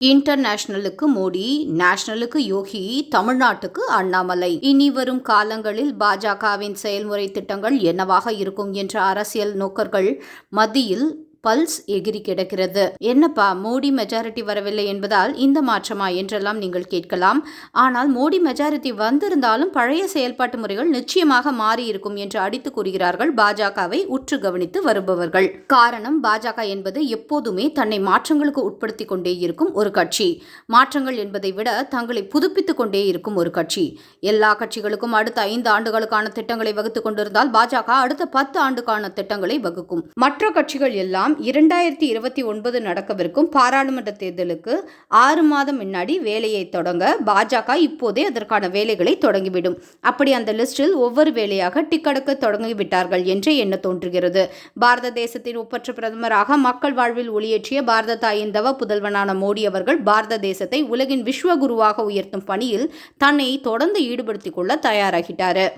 இன்டர்நேஷனலுக்கு மோடி நேஷனலுக்கு யோகி தமிழ்நாட்டுக்கு அண்ணாமலை. இனி வரும் காலங்களில் பாஜகவின் செயல்முறை திட்டங்கள் என்னவாக இருக்கும் என்ற அரசியல் நோக்கர்கள் மத்தியில் பல்ஸ் எகிரி கிடக்கிறது. என்னப்பா மோடி மெஜாரிட்டி வரவில்லை என்பதால் இந்த மாற்றமா என்றெல்லாம் நீங்கள் கேட்கலாம். ஆனால் மோடி மெஜாரிட்டி வந்திருந்தாலும் பழைய செயல்பாட்டு முறைகள் நிச்சயமாக மாறி இருக்கும் என்று அடித்து கூறுகிறார்கள் பாஜகவை உற்று கவனித்து வருபவர்கள். காரணம் பாஜக என்பது எப்போதுமே தன்னை மாற்றங்களுக்கு உட்படுத்திக் கொண்டே இருக்கும் ஒரு கட்சி. மாற்றங்கள் என்பதை விட தங்களை புதுப்பித்துக் கொண்டே இருக்கும் ஒரு கட்சி. எல்லா கட்சிகளுக்கும் அடுத்த ஐந்து ஆண்டுகளுக்கான திட்டங்களை வகுத்துக் கொண்டிருந்தால் பாஜக அடுத்த பத்து ஆண்டுக்கான திட்டங்களை வகுக்கும். மற்ற கட்சிகள் எல்லாம் இரண்டாயிரத்தி இருபத்தி ஒன்பது நடக்கவிருக்கும் பாராளுமன்ற தேர்தலுக்கு ஆறு மாதம் முன்னாடி வேலையை தொடங்க பாஜக இப்போதே அதற்கான வேலைகளை தொடங்கிவிடும். அப்படி அந்த லிஸ்டில் ஒவ்வொரு வேலையாக டிக்கெடுக்க தொடங்கிவிட்டார்கள் என்றே எண்ண தோன்றுகிறது. பாரத தேசத்தின் ஒப்பற்ற பிரதமராக மக்கள் வாழ்வில் ஒளியேற்றிய பாரத தாயின் தவ புதல்வனான மோடி அவர்கள் பாரத தேசத்தை உலகின் விஸ்வகுருவாக உயர்த்தும் பணியில் தன்னை தொடர்ந்து ஈடுபடுத்திக் கொள்ள தயாராகிட்டாரு.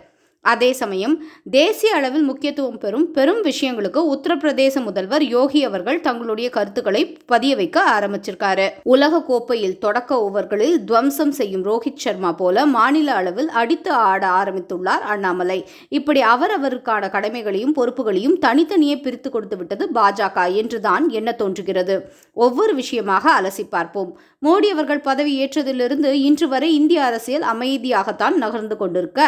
அதே சமயம் தேசிய அளவில் முக்கியத்துவம் பெறும் பெரும் விஷயங்களுக்கு உத்தரப்பிரதேச முதல்வர் யோகி அவர்கள் தங்களுடைய கருத்துக்களை பதிய வைக்க ஆரம்பிச்சிருக்காரு. உலக கோப்பையில் தொடக்க ஓவர்களில் துவம்சம் செய்யும் ரோஹித் சர்மா போல மாநில அளவில் அடித்து ஆட ஆரம்பித்துள்ளார் அண்ணாமலை. இப்படி அவரவருக்கான கடமைகளையும் பொறுப்புகளையும் தனித்தனியே பிரித்து கொடுத்து விட்டது பாஜக என்றுதான் என்ன தோன்றுகிறது. ஒவ்வொரு விஷயமாக அலசி பார்ப்போம். மோடி அவர்கள் பதவி ஏற்றதிலிருந்து இன்று வரை இந்திய அரசியல் அமைதியாகத்தான் நகர்ந்து கொண்டிருக்க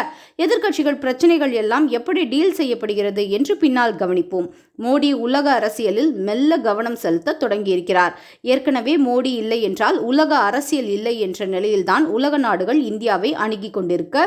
எதிர்க்கட்சிகள் பிரச்சனைகள் எல்லாம் எப்படி டீல் செய்யப்படுகிறது என்று பின்னால் கவனிப்போம். மோடி உலக அரசியலில் மெல்ல கவனம் செலுத்த தொடங்கியிருக்கிறார். ஏற்கனவே மோடி இல்லை என்றால் உலக அரசியல் இல்லை என்ற நிலையில்தான் உலக நாடுகள் இந்தியாவை அணுகி கொண்டிருக்க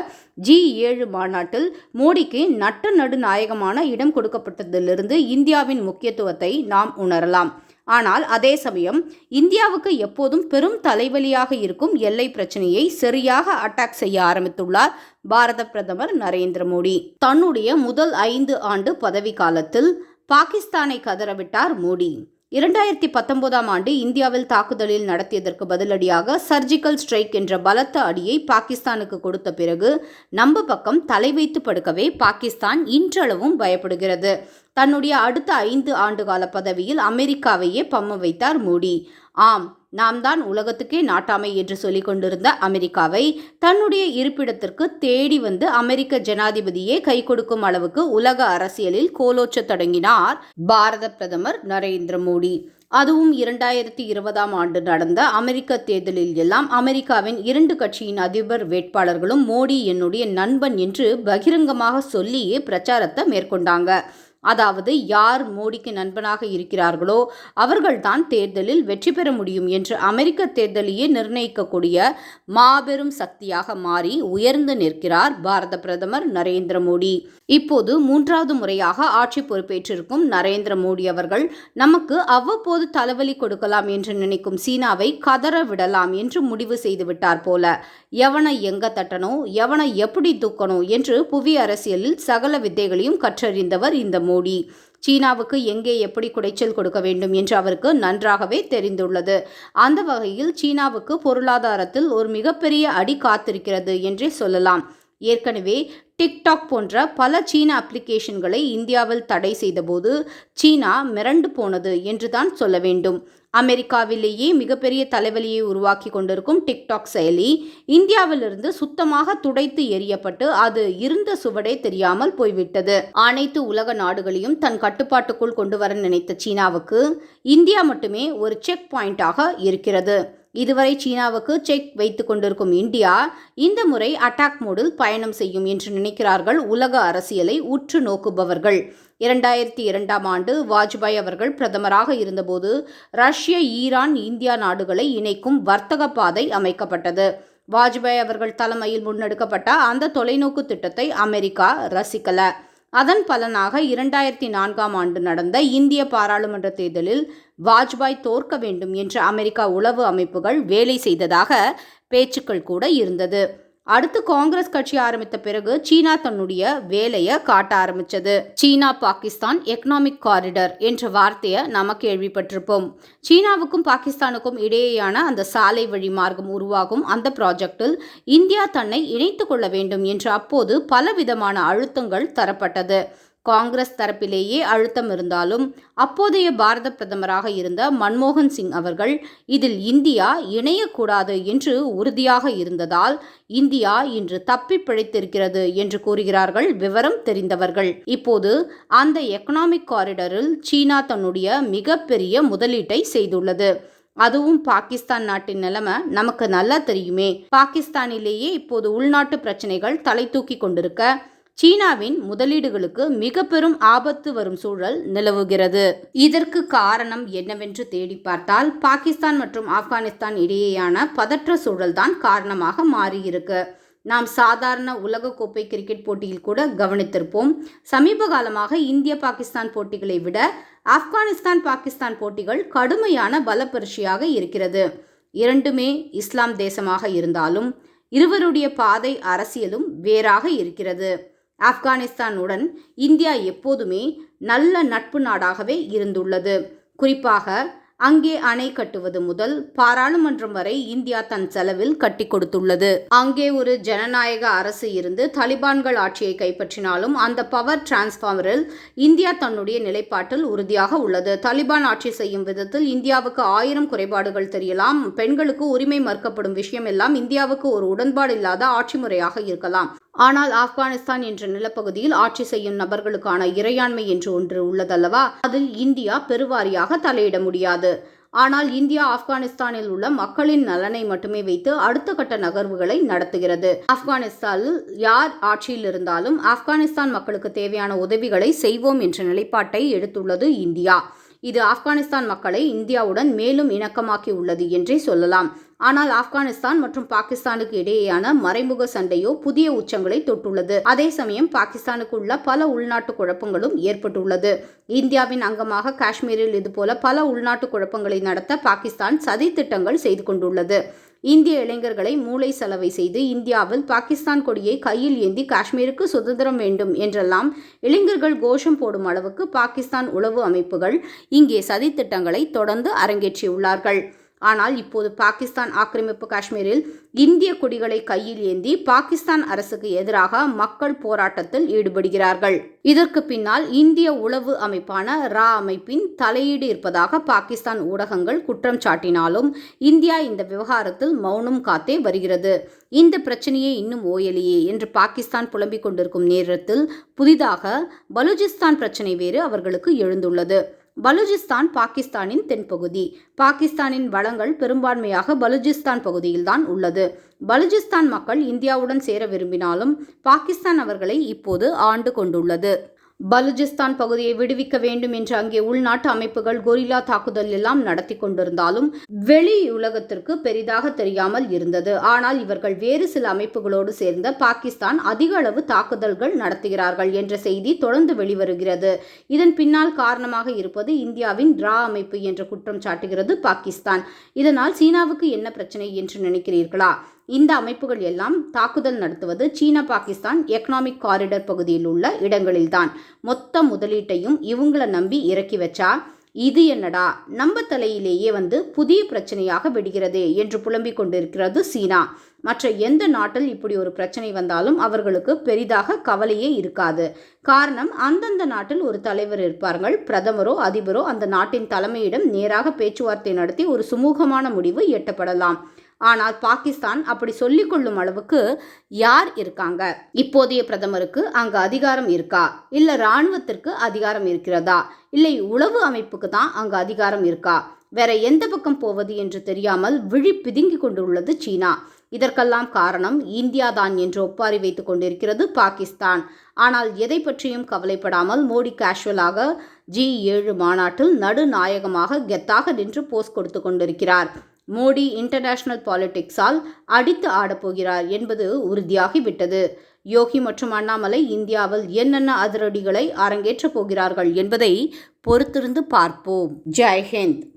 ஜி ஏழு மாநாட்டில் மோடிக்கு நட்ட நடுநாயகமான இடம் கொடுக்கப்பட்டதிலிருந்து இந்தியாவின் முக்கியத்துவத்தை நாம் உணரலாம். ஆனால் அதே சமயம் இந்தியாவுக்கு எப்போதும் பெரும் தலைவலியாக இருக்கும் எல்லை பிரச்சனையை சரியாக அட்டாக் செய்ய ஆரம்பித்துள்ளார் பாரத பிரதமர் நரேந்திர மோடி. தன்னுடைய முதல் ஐந்து ஆண்டு பதவி காலத்தில் பாகிஸ்தானை கதறவிட்டார் மோடி. இரண்டாயிரத்தி பத்தொன்பதாம் ஆண்டு இந்தியாவில் தாக்குதலில் நடத்தியதற்கு பதிலடியாக சர்ஜிக்கல் ஸ்ட்ரைக் என்ற பலத்த அடியை பாகிஸ்தானுக்கு கொடுத்த பிறகு நம்ம பக்கம் தலை வைத்து படுக்கவே பாகிஸ்தான் இன்றளவும் பயப்படுகிறது. தன்னுடைய அடுத்த ஐந்து ஆண்டுகால பதவியில் அமெரிக்காவையே பம்ம வைத்தார் மோடி. ஆம் நாம் தான் உலகத்துக்கே நாட்டாமை என்று சொல்லிக் கொண்டிருந்த அமெரிக்காவை தன்னுடைய இருப்பிடத்திற்கு தேடி வந்து அமெரிக்க ஜனாதிபதியே கை கொடுக்கும் அளவுக்கு உலக அரசியலில் கோலோச்ச தொடங்கினார் பாரத பிரதமர் நரேந்திர மோடி. அதுவும் இரண்டாயிரத்தி இருபதாம் ஆண்டு நடந்த அமெரிக்க தேர்தலில் எல்லாம் அமெரிக்காவின் இரண்டு கட்சியின் அதிபர் வேட்பாளர்களும் மோடி என்னுடைய நண்பன் என்று பகிரங்கமாக சொல்லியே பிரச்சாரத்தை மேற்கொண்டாங்க. அதாவது யார் மோடிக்கு நண்பனாக இருக்கிறார்களோ அவர்கள்தான் தேர்தலில் வெற்றி பெற முடியும் என்று அமெரிக்க தேர்தலையே நிர்ணயிக்கக்கூடிய மாபெரும் சக்தியாக மாறி உயர்ந்து நிற்கிறார் பாரத பிரதமர் நரேந்திர மோடி. இப்போது மூன்றாவது முறையாக ஆட்சி பொறுப்பேற்றிருக்கும் நரேந்திர மோடி அவர்கள் நமக்கு அவ்வப்போது தலைவலி கொடுக்கலாம் என்று நினைக்கும் சீனாவை கதற விடலாம் என்று முடிவு செய்துவிட்டார் போல. எவனை எங்க தட்டனோ எவனை எப்படி தூக்கணும் என்று புவி அரசியலில் சகல வித்தைகளையும் கற்றறிந்தவர் இந்த மோடி சீனாவுக்கு எங்கே எப்படி குடைச்சல் கொடுக்க வேண்டும் என்று அவருக்கு நன்றாகவே தெரிந்துள்ளது. அந்த வகையில் சீனாவுக்கு பொருளாதாரத்தில் ஒரு மிகப்பெரிய அடி காத்திருக்கிறது என்றே சொல்லலாம். ஏற்கனவே டிக்டாக் போன்ற பல சீன அப்ளிகேஷன்களை இந்தியாவில் தடை செய்தபோது சீனா மிரண்டு போனது என்றுதான் சொல்ல வேண்டும். அமெரிக்காவிலேயே மிகப்பெரிய தலைவலியை உருவாக்கி கொண்டிருக்கும் டிக்டாக் செயலி இந்தியாவிலிருந்து சுத்தமாக துடைத்து எரியப்பட்டு அது இருந்த சுவடே தெரியாமல் போய்விட்டது. அனைத்து உலக நாடுகளையும் தன் கட்டுப்பாட்டுக்குள் கொண்டு வர நினைத்த சீனாவுக்கு இந்தியா மட்டுமே ஒரு செக் பாயிண்டாக இருக்கிறது. இதுவரை சீனாவுக்கு செக் வைத்து கொண்டிருக்கும் இந்தியா இந்த முறை அட்டாக் மோடில் பயணம் செய்யும் என்று நினைக்கிறார்கள் உலக அரசியலை உற்று நோக்குபவர்கள். இரண்டாயிரத்தி இரண்டாம் ஆண்டு வாஜ்பாய் அவர்கள் பிரதமராக இருந்தபோது ரஷ்ய ஈரான் இந்தியா நாடுகளை இணைக்கும் வர்த்தக பாதை அமைக்கப்பட்டது. வாஜ்பாய் அவர்கள் தலைமையில் முன்னெடுக்கப்பட்ட அந்த தொலைநோக்கு திட்டத்தை அமெரிக்கா ரசிக்கல. அதன் பலனாக இரண்டாயிரத்தி நான்காம் ஆண்டு நடந்த இந்திய பாராளுமன்ற தேர்தலில் வாஜ்பாய் தோற்க வேண்டும் என்று அமெரிக்கா உளவு அமைப்புகள் வேலை செய்ததாக பேச்சுக்கள் கூட இருந்தது. அடுத்து காங்கிரஸ் கட்சி ஆரம்பித்த பிறகு சீனா தன்னுடைய வேலையை காட்ட ஆரம்பிச்சது. சீனா பாகிஸ்தான் எக்கனாமிக் காரிடர் என்ற வார்த்தையை நாம கேள்விப்பட்டிருப்போம். சீனாவுக்கும் பாகிஸ்தானுக்கும் இடையேயான அந்த சாலை வழி மார்க்கம் உருவாகும் அந்த ப்ராஜெக்டில் இந்தியா தன்னை இணைத்து கொள்ள வேண்டும் என்று அப்போது பலவிதமான அழுத்தங்கள் தரப்பட்டது. காங்கிரஸ் தரப்பிலேயே அழுத்தம் இருந்தாலும் அப்போதைய பாரத பிரதமராக இருந்த மன்மோகன் சிங் அவர்கள் இதில் இந்தியா இணையக்கூடாது என்று உறுதியாக இருந்ததால் இந்தியா இன்று தப்பி பிழைத்திருக்கிறது என்று கூறுகிறார்கள் விவரம் தெரிந்தவர்கள். இப்போது அந்த எக்கனாமிக் காரிடரில் சீனா தன்னுடைய மிகப்பெரிய முதலீட்டை செய்துள்ளது. அதுவும் பாகிஸ்தான் நாட்டின் நிலைமை நமக்கு நல்லா தெரியுமே. பாகிஸ்தானிலேயே இப்போது உள்நாட்டு பிரச்சனைகள் தலை தூக்கி கொண்டிருக்க சீனாவின் முதலீடுகளுக்கு மிக பெரும் ஆபத்து வரும் சூழல் நிலவுகிறது. இதற்கு காரணம் என்னவென்று தேடி பார்த்தால் பாகிஸ்தான் மற்றும் ஆப்கானிஸ்தான் இடையேயான பதற்ற சூழல்தான் காரணமாக மாறியிருக்கு. நாம் சாதாரண உலகக்கோப்பை கிரிக்கெட் போட்டியில் கூட கவனித்திருப்போம். சமீப காலமாக இந்திய பாகிஸ்தான் போட்டிகளை விட ஆப்கானிஸ்தான் பாகிஸ்தான் போட்டிகள் கடுமையான பலப்பரிசியாக இருக்கிறது. இரண்டுமே இஸ்லாம் தேசமாக இருந்தாலும் இருவருடைய பாதை அரசியலும் வேறாக இருக்கிறது. ஆப்கானிஸ்தானுடன் இந்தியா எப்போதுமே நல்ல நட்பு நாடாகவே இருந்துள்ளது. குறிப்பாக அங்கே அணை கட்டுவது முதல் பாராளுமன்றம் வரை இந்தியா தன் செலவில் கட்டி கொடுத்துள்ளது. அங்கே ஒரு ஜனநாயக அரசு இருந்து தலிபான்கள் ஆட்சியை கைப்பற்றினாலும் அந்த பவர் டிரான்ஸ்ஃபார்மரில் இந்தியா தன்னுடைய நிலைப்பாட்டில் உறுதியாக உள்ளது. தலிபான் ஆட்சி செய்யும் விதத்தில் இந்தியாவுக்கு ஆயிரம் குறைபாடுகள் தெரியலாம். பெண்களுக்கு உரிமை மறுக்கப்படும் விஷயம் எல்லாம் இந்தியாவுக்கு ஒரு உடன்பாடு இல்லாத ஆட்சி முறையாக இருக்கலாம். ஆனால் ஆப்கானிஸ்தான் என்ற நிலப்பகுதியில் ஆட்சி செய்யும் நபர்களுக்கான இறையாண்மை என்று ஒன்று உள்ளதல்லவா? அதில் இந்தியா பெருவாரியாக தலையிட முடியாது. ஆனால் இந்தியா ஆப்கானிஸ்தானில் உள்ள மக்களின் நலனை மட்டுமே வைத்து அடுத்த கட்ட நகர்வுகளை நடத்துகிறது. ஆப்கானிஸ்தானில் யார் ஆட்சியில் இருந்தாலும் ஆப்கானிஸ்தான் மக்களுக்கு தேவையான உதவிகளை செய்வோம் என்ற நிலைப்பாட்டை எடுத்துள்ளது இந்தியா. இது ஆப்கானிஸ்தான் மக்களை இந்தியாவுடன் மேலும் இணக்கமாக்கி உள்ளது என்றே சொல்லலாம். ஆனால் ஆப்கானிஸ்தான் மற்றும் பாகிஸ்தானுக்கு இடையேயான மறைமுக சண்டையோ புதிய உச்சங்களை தொட்டுள்ளது. அதே சமயம் பாகிஸ்தானுக்கு உள்ள பல உள்நாட்டு குழப்பங்களும் ஏற்பட்டுள்ளது. இந்தியாவின் அங்கமாக காஷ்மீரில் இதுபோல பல உள்நாட்டு குழப்பங்களை நடத்த பாகிஸ்தான் சதி திட்டங்கள் செய்து கொண்டுள்ளது. இந்திய இளைஞர்களை மூளை செலவை செய்து இந்தியாவில் பாகிஸ்தான் கொடியை கையில் ஏந்தி காஷ்மீருக்கு சுதந்திரம் வேண்டும் என்றெல்லாம் இளைஞர்கள் கோஷம் போடும் அளவுக்கு பாகிஸ்தான் உளவு அமைப்புகள் இங்கே சதித்திட்டங்களை தொடர்ந்து அரங்கேற்றியுள்ளார்கள். ஆனால் இப்போது பாகிஸ்தான் ஆக்கிரமிப்பு காஷ்மீரில் இந்திய கொடிகளை கையில் ஏந்தி பாகிஸ்தான் அரசுக்கு எதிராக மக்கள் போராட்டத்தில் ஈடுபடுகிறார்கள். இதற்கு பின்னால் இந்திய உளவு அமைப்பான ரா அமைப்பின் தலையீடு இருப்பதாக பாகிஸ்தான் ஊடகங்கள் குற்றம் சாட்டினாலும் இந்தியா இந்த விவகாரத்தில் மௌனம் காத்தே வருகிறது. இந்த பிரச்சனையே இன்னும் ஓயலியே என்று பாகிஸ்தான் புலம்பிக் கொண்டிருக்கும் நேரத்தில் புதிதாக பலுஜிஸ்தான் பிரச்சனை வேறு அவர்களுக்கு எழுந்துள்ளது. பலுஜிஸ்தான் பாகிஸ்தானின் தென்பகுதி. பாகிஸ்தானின் வளங்கள் பெரும்பான்மையாக பலுஜிஸ்தான் பகுதியில்தான் உள்ளது. பலுஜிஸ்தான் மக்கள் இந்தியாவுடன் சேர விரும்பினாலும் பாகிஸ்தான் அவர்களை இப்போது ஆண்டு கொண்டுள்ளது. பலுஜிஸ்தான் பகுதியை விடுவிக்க வேண்டும் என்று அங்கே உள்நாட்டு அமைப்புகள் கொரில்லா தாக்குதல் எல்லாம் நடத்தி கொண்டிருந்தாலும் வெளி உலகத்திற்கு பெரிதாக தெரியாமல் இருந்தது. ஆனால் இவர்கள் வேறு சில அமைப்புகளோடு சேர்ந்த பாகிஸ்தான் அதிக அளவு தாக்குதல்கள் நடத்துகிறார்கள் என்ற செய்தி தொடர்ந்து வெளிவருகிறது. இதன் பின்னால் காரணமாக இருப்பது இந்தியாவின் ரா அமைப்பு என்ற குற்றம் சாட்டுகிறது பாகிஸ்தான். இதனால் சீனாவுக்கு என்ன பிரச்சனை என்று நினைக்கிறீர்களா? இந்த அமைப்புகள் எல்லாம் தாக்குதல் நடத்துவது சீனா பாகிஸ்தான் எக்கனாமிக் காரிடர் பகுதியில் உள்ள இடங்களில்தான். மொத்த முதலீட்டையும் இவங்கள நம்பி இறக்கி வச்சா இது என்னடா? நம்ம தலையிலேயே வந்து புதிய பிரச்சனையாக விடுகிறதே என்று புலம்பிக் கொண்டிருக்கிறது சீனா. மற்ற எந்த நாட்டில் இப்படி ஒரு பிரச்சனை வந்தாலும் அவர்களுக்கு பெரிதாக கவலையே இருக்காது. காரணம் அந்தந்த நாட்டில் ஒரு தலைவர் இருப்பார்கள் பிரதமரோ அதிபரோ அந்த நாட்டின் தலைமையிடம் நேராக பேச்சுவார்த்தை நடத்தி ஒரு சுமூகமான முடிவு எட்டப்படலாம். ஆனால் பாகிஸ்தான் அப்படி சொல்லிக் கொள்ளும் அளவுக்கு யார் இருக்காங்க? இப்போதைய பிரதமருக்கு அங்கு அதிகாரம் இருக்கா? இல்லை இராணுவத்திற்கு அதிகாரம் இருக்கிறதா? இல்லை உளவு அமைப்புக்கு தான் அங்கு அதிகாரம் இருக்கா? வேற எந்த பக்கம் போவது என்று தெரியாமல் விழி பிதுங்கி கொண்டுள்ளது சீனா. இதற்கெல்லாம் காரணம் இந்தியா தான் என்று ஒப்பாரி வைத்துக் கொண்டிருக்கிறது பாகிஸ்தான். ஆனால் எதை பற்றியும் கவலைப்படாமல் மோடி கேஷுவலாக ஜி ஏழு மாநாட்டில் நடுநாயகமாக கெத்தாக நின்று போஸ் கொடுத்து கொண்டிருக்கிறார். மோடி இன்டர்நேஷனல் பாலிடிக்ஸால் அடித்து ஆடப்போகிறார் என்பது உறுதியாகிவிட்டது. யோகி மற்றும் அண்ணாமலை இந்தியாவில் என்னென்ன அதிரடிகளை அரங்கேற்றப் போகிறார்கள் என்பதை பொறுத்திருந்து பார்ப்போம். ஜெய்ஹிந்த்.